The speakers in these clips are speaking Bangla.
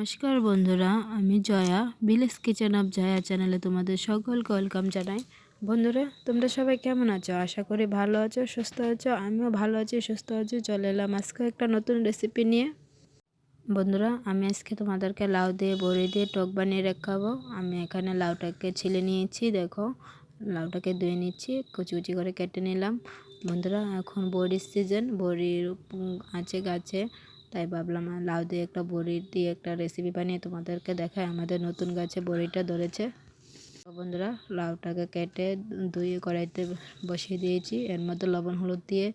নমস্কার বন্ধুরা, আমি জয়া, বিলেস কিচেন অফ জয়া চ্যানেলে তোমাদের সকলকে ওয়েলকাম জানাই। বন্ধুরা, তোমরা সবাই কেমন আছো? আশা করি ভালো আছো, সুস্থ আছো, আমিও ভালো আছি, সুস্থ আছি, চলে এলাম আজকে একটা নতুন রেসিপি নিয়ে। বন্ধুরা, আমি আজকে তোমাদেরকে লাউ দিয়ে, বড়ি দিয়ে, টক বানিয়ে রাখাবো আমি এখানে লাউটাকে ছিলে নিয়েছি, দেখো, লাউটাকে ধুয়ে নিচ্ছি কুচি কুচি করে কেটে নিলাম। বন্ধুরা, এখন বড়ির সিজন বড়ির আছে গাছে। তাই ভাবলাম লাউ দিয়ে একটা বড়ি দিয়ে একটা রেসিপি বানিয়ে তোমাদেরকে দেখায় আমাদের নতুন গাছে বড়িটা ধরেছে। বন্ধুরা, লাউটাকে কেটে ধুয়ে কড়াইতে বসিয়ে দিয়েছি। এর মধ্যে লবণ, হলুদ দিয়ে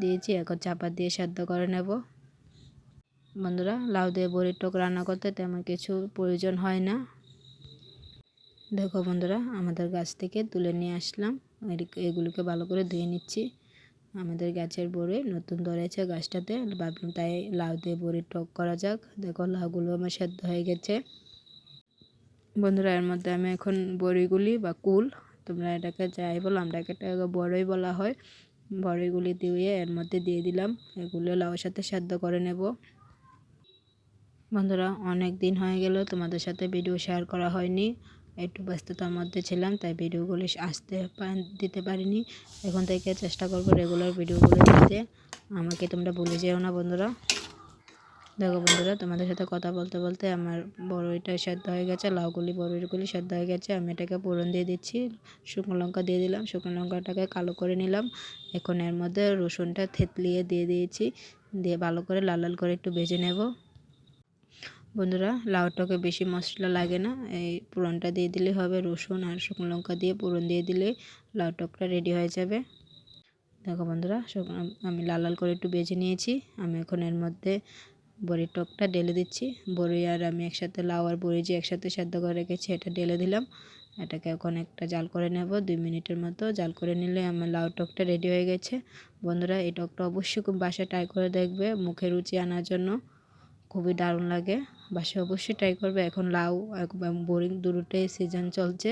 দিয়েছি। এখন চাপা দিয়ে সেদ্ধ করে নেব। বন্ধুরা, লাউ দিয়ে বড়ির টক রান্না করতে তেমন কিছু প্রয়োজন হয় না। দেখো বন্ধুরা, আমাদের গাছ থেকে তুলে নিয়ে আসলাম। এগুলোকে ভালো করে ধুয়ে নিচ্ছি। আমাদের গাছের বড়ি, নতুন ধরেছে গাছটাতে ভাবলাম তাই লাউ দিয়ে বড়ি টক করা যাক। দেখো লাউগুলো আমার সেদ্ধ হয়ে গেছে। বন্ধুরা, এর মধ্যে আমি এখন বড়িগুলি বা কুল, তোমরা এটাকে যাই বলো, আমরা এটাকে বড়ই বলা হয়। বড়িগুলি দিয়ে এর মধ্যে দিয়ে দিলাম, এগুলো লাউর সাথে সেদ্ধ করে নেব। বন্ধুরা, অনেক দিন হয়ে গেল তোমাদের সাথে ভিডিও শেয়ার করা হয়নি। একটু ব্যস্ততার মধ্যে ছিলাম, তাই ভিডিওগুলি আসতে দিতে পারিনি। এখন থেকে চেষ্টা করব রেগুলার ভিডিওগুলো দিতে। আমাকে তোমরা ভুলে যেও না বন্ধুরা। দেখো বন্ধুরা, তোমাদের সাথে কথা বলতে বলতে আমার বড়ইটা সেদ্ধ হয়ে গেছে, লাউগুলি, বড়ইগুলি সেদ্ধ হয়ে গেছে। আমি এটাকে পুরন দিয়ে দিচ্ছি, শুকনো লঙ্কা দিয়ে দিলাম, শুকনো লঙ্কাটাকে কালো করে নিলাম। এখন এর মধ্যে রসুনটা থেতলিয়ে দিয়ে দিয়েছি, দিয়ে ভালো করে লাল লাল করে একটু ভেজে নেব। বন্ধুরা লাউটাকে বেশি মশলা লাগে না। এই পুরনটা দিয়ে দিলে হবে রসুন আর শুকনো লঙ্কা দিয়ে পুরন দিয়ে দিলে লাউ টকটা রেডি হয়ে যাবে। দেখো বন্ধুরা আমি লাল লাল করে একটু বেজে নিয়েছি। আমি এখন এর মধ্যে বড়ির টকটা ঢেলে দিচ্ছি। বড়ি আর আমি একসাথে লাউ আর বড়ি যে একসাথে সেদ্ধ করে রেখেছি, এটা ঢেলে দিলাম। এটাকে এখন একটা জাল করে নেব। দুই মিনিটের মতো জাল করে নিলে আমার লাউ টকটা রেডি হয়ে গেছে। বন্ধুরা, এই টকটা অবশ্যই খুব বাসায় ট্রাই করে দেখবে, মুখে রুচি আনার জন্য। খুবই দারুণ লাগে। বাসে অবশ্যই ট্রাই করবে। এখন লাউ বোরিং দুটোই সিজন চলছে।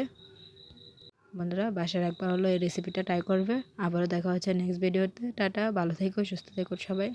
বন্ধুরা, বাসার একবার হলো এই রেসিপিটা ট্রাই করবে। আবারও দেখা হচ্ছে নেক্সট ভিডিওতে টাটা, ভালো থেকো, সুস্থ থেকো সবাই।